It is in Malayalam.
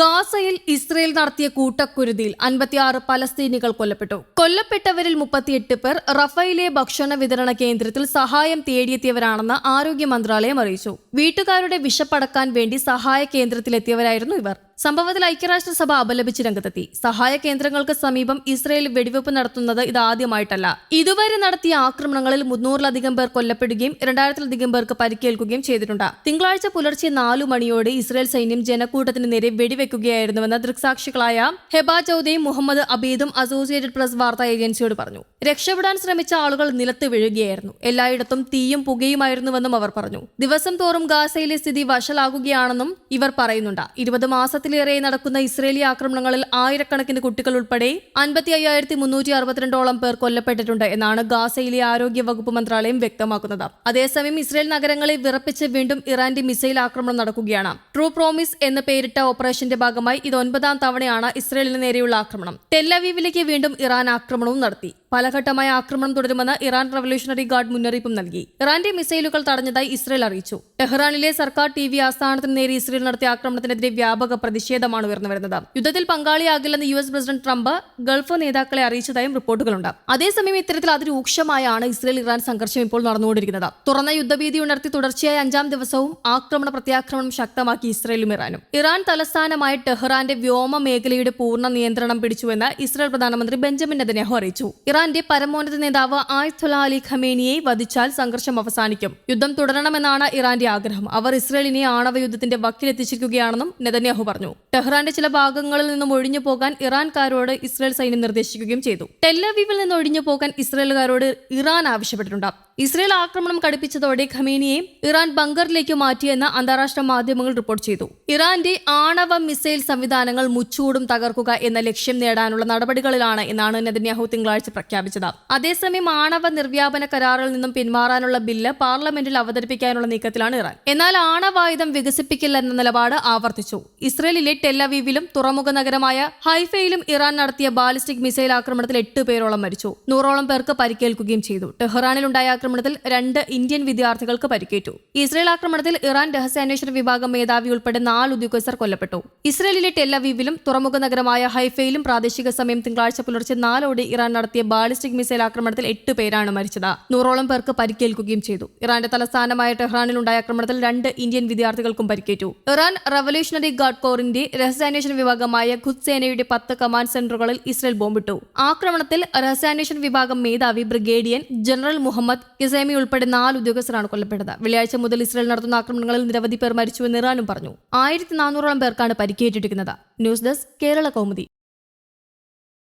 ഗാസയിൽ ഇസ്രയേൽ നടത്തിയ കൂട്ടക്കുരുതിയിൽ അൻപത്തിയാറ് പലസ്തീനികൾ കൊല്ലപ്പെട്ടു. കൊല്ലപ്പെട്ടവരിൽ മുപ്പത്തിയെട്ട് പേർ റഫയിലെ ഭക്ഷണ വിതരണ കേന്ദ്രത്തിൽ സഹായം തേടിയെത്തിയവരാണെന്ന് ആരോഗ്യ മന്ത്രാലയം അറിയിച്ചു. വീട്ടുകാരുടെ വിശപ്പടക്കാൻ വേണ്ടി സഹായ കേന്ദ്രത്തിലെത്തിയവരായിരുന്നു ഇവർ. സംഭവത്തിൽ ഐക്യരാഷ്ട്രസഭ അപലപിച്ച് രംഗത്തെത്തി. സഹായ കേന്ദ്രങ്ങൾക്ക് സമീപം ഇസ്രയേൽ വെടിവെപ്പ് നടത്തുന്നത് ഇതാദ്യമായിട്ടല്ല. ഇതുവരെ നടത്തിയ ആക്രമണങ്ങളിൽ മുന്നൂറിലധികം പേർ കൊല്ലപ്പെടുകയും രണ്ടായിരത്തിലധികം പേർക്ക് പരിക്കേൽക്കുകയും ചെയ്തിട്ടുണ്ട്. തിങ്കളാഴ്ച പുലർച്ചെ നാലു മണിയോടെ ഇസ്രയേൽ സൈന്യം ജനക്കൂട്ടത്തിന് നേരെ വെടിവെക്കുകയായിരുന്നുവെന്ന് ദൃക്സാക്ഷികളായ ഹെബ ചൌദയും മുഹമ്മദ് അബീദും അസോസിയേറ്റഡ് പ്രസ് വാർത്താ ഏജൻസിയോട് പറഞ്ഞു. രക്ഷപ്പെടാൻ ശ്രമിച്ച ആളുകൾ നിലത്ത് വീഴുകയായിരുന്നു. എല്ലായിടത്തും തീയും പുകയുമായിരുന്നുവെന്നും അവർ പറഞ്ഞു. ദിവസം തോറും ഗാസയിലെ സ്ഥിതി വഷളാകുകയാണെന്നും ഇവർ പറയുന്നുണ്ട്. ഇരുപത് മാസത്തിലേറെ നടക്കുന്ന ഇസ്രേലി ആക്രമണങ്ങളിൽ ആയിരക്കണക്കിന് കുട്ടികൾ ഉൾപ്പെടെ അൻപത്തി അയ്യായിരത്തി മുന്നൂറ്റി അറുപത്തിരണ്ടോളം പേർ കൊല്ലപ്പെട്ടിട്ടുണ്ട് എന്നാണ് ഗാസയിലെ ആരോഗ്യ വകുപ്പ് മന്ത്രാലയം വ്യക്തമാക്കുന്നത്. അതേസമയം ഇസ്രയേൽ നഗരങ്ങളെ വിറപ്പിച്ച് വീണ്ടും ഇറാന്റെ മിസൈൽ ആക്രമണം നടക്കുകയാണ്. ട്രൂ പ്രോമിസ് എന്ന് പേരിട്ട ഓപ്പറേഷന്റെ ഭാഗമായി ഇത് ഒൻപതാം തവണയാണ് ഇസ്രയേലിന് നേരെയുള്ള ആക്രമണം. ടെല്ലവീവിലേക്ക് വീണ്ടും ഇറാൻ ആക്രമണവും നടത്തി. പലഘട്ടമായ ആക്രമണം തുടരുമെന്ന് ഇറാൻ റവല്യൂഷണറി ഗാർഡ് മുന്നറിയിപ്പും നൽകി. ഇറാന്റെ മിസൈലുകൾ തടഞ്ഞതായി ഇസ്രയേൽ അറിയിച്ചു. ടെഹ്റാനിലെ സർക്കാർ ടി വി ആസ്ഥാനത്തിന് നേരെ ഇസ്രയേൽ നടത്തിയ ആക്രമണത്തിനെതിരെ വ്യാപക പ്രതിഷേധമാണ് ഉയർന്നു വരുന്നത്. യുദ്ധത്തിൽ പങ്കാളിയാകില്ലെന്ന് U S president Trump Gulf നേതാക്കളെ അറിയിച്ചതായും റിപ്പോർട്ടുകളുണ്ട്. അതേസമയം ഇത്തരത്തിൽ അതിരൂക്ഷമായാണ് ഇസ്രയേൽ ഇറാൻ സംഘർഷം ഇപ്പോൾ നടന്നുകൊണ്ടിരിക്കുന്നത്. തുറന്ന യുദ്ധഭീതി ഉണർത്തി തുടർച്ചയായ അഞ്ചാം ദിവസവും ആക്രമണ പ്രത്യാക്രമണം ശക്തമാക്കി ഇസ്രയേലും ഇറാനും. ഇറാൻ തലസ്ഥാനമായ ടെഹ്റാന്റെ വ്യോമ മേഖലയുടെ പൂർണ നിയന്ത്രണം പിടിച്ചുവെന്ന് ഇസ്രയേൽ പ്രധാനമന്ത്രി ബെഞ്ചമിൻ നെതന്യാഹു അറിയിച്ചു. ഇറാന്റെ പരമോന്നത നേതാവ് ആയത്തുല അലി ഖമേനിയെ വധിച്ചാൽ സംഘർഷം അവസാനിക്കും. യുദ്ധം തുടരണമെന്നാണ് ഇറാന്റെ ആഗ്രഹം. അവർ ഇസ്രയേലിനെ ആണവ യുദ്ധത്തിന്റെ വക്കിലെത്തിച്ചിരിക്കുകയാണെന്നും നെതന്യാഹു പറഞ്ഞു. ടെഹ്റാന്റെ ചില ഭാഗങ്ങളിൽ നിന്നും ഒഴിഞ്ഞു പോകാൻ ഇറാൻകാരോട് ഇസ്രായേൽ സൈന്യം നിർദ്ദേശിക്കുകയും ചെയ്തു. ടെല്ലവീവിൽ നിന്ന് ഒഴിഞ്ഞു പോകാൻ ഇസ്രയേലുകാരോട് ഇറാൻ ആവശ്യപ്പെട്ടിട്ടുണ്ട്. ഇസ്രയേൽ ആക്രമണം കടുപ്പിച്ചതോടെ ഖമേനിയെ ഇറാൻ ബങ്കറിലേക്ക് മാറ്റിയെന്ന് അന്താരാഷ്ട്ര മാധ്യമങ്ങൾ റിപ്പോർട്ട് ചെയ്തു. ഇറാന്റെ ആണവ മിസൈൽ സംവിധാനങ്ങൾ മുച്ചൂടും തകർക്കുക എന്ന ലക്ഷ്യം നേടാനുള്ള നടപടികളിലാണ് എന്നാണ് നെതന്യാഹു തിങ്കളാഴ്ച പ്രഖ്യാപിച്ചത്. അതേസമയം ആണവ നിർവ്യാപന കരാറിൽ നിന്നും പിന്മാറാനുള്ള ബില്ല് പാർലമെന്റിൽ അവതരിപ്പിക്കാനുള്ള നീക്കത്തിലാണ് ഇറാൻ. എന്നാൽ ആണവായുധം വികസിപ്പിക്കില്ല എന്ന നിലപാട് ആവർത്തിച്ചു. ഇസ്രയേലിലെ ടെല്ലവീവിലും തുറമുഖ നഗരമായ ഹൈഫയിലും ഇറാൻ നടത്തിയ ബാലിസ്റ്റിക് മിസൈൽ ആക്രമണത്തിൽ എട്ട് പേരോളം മരിച്ചു. നൂറോളം പേർക്ക് പരിക്കേൽക്കുകയും ചെയ്തു. ടെഹ്റാനിലുണ്ടായ ആക്രമണത്തിൽ രണ്ട് ഇന്ത്യൻ വിദ്യാർത്ഥികൾക്ക് പരിക്കേറ്റു. ഇസ്രയേൽ ആക്രമണത്തിൽ ഇറാൻ രഹസ്യാന്വേഷണ വിഭാഗം മേധാവി ഉൾപ്പെടെ നാല് ഉദ്യോഗസ്ഥർ കൊല്ലപ്പെട്ടു. ഇസ്രയേലിലെ ടെല്ലവീവിലും തുറമുഖ നഗരമായ ഹൈഫയിലും പ്രാദേശിക സമയം തിങ്കളാഴ്ച പുലർച്ചെ നാലോടെ ഇറാൻ നടത്തിയ ബാലിസ്റ്റിക് മിസൈൽ ആക്രമണത്തിൽ എട്ട് പേരാണ് മരിച്ചത്. നൂറോളം പേർക്ക് പരിക്കേൽക്കുകയും ചെയ്തു. ഇറാന്റെ തലസ്ഥാനമായ ടെഹ്റാനിലുണ്ടായ ആക്രമണത്തിൽ രണ്ട് ഇന്ത്യൻ വിദ്യാർത്ഥികൾക്കും പരിക്കേറ്റു. ഇറാൻ റവല്യൂഷണറി ഗാർഡ് കോറിന്റെ രഹസ്യാന്വേഷണ വിഭാഗമായ ഖുദ് സേനയുടെ പത്ത് കമാൻഡ് സെന്ററുകളിൽ ഇസ്രയേൽ ബോംബിട്ടു. ആക്രമണത്തിൽ രഹസ്യാന്വേഷണ വിഭാഗം മേധാവി ബ്രിഗേഡിയൻ ജനറൽ മുഹമ്മദ് കിസേമി ഉൾപ്പെടെ നാല് ഉദ്യോഗസ്ഥരാണ് കൊല്ലപ്പെട്ടത്. വെള്ളിയാഴ്ച മുതൽ ഇസ്രയേൽ നടത്തുന്ന ആക്രമണങ്ങളിൽ നിരവധി പേർ മരിച്ചുവെന്ന് ഇറാനും പറഞ്ഞു. ആയിരത്തി നാനൂറോളം പേർക്കാണ് പരിക്കേറ്റിരിക്കുന്നത്. News desk Kerala Kaumudi.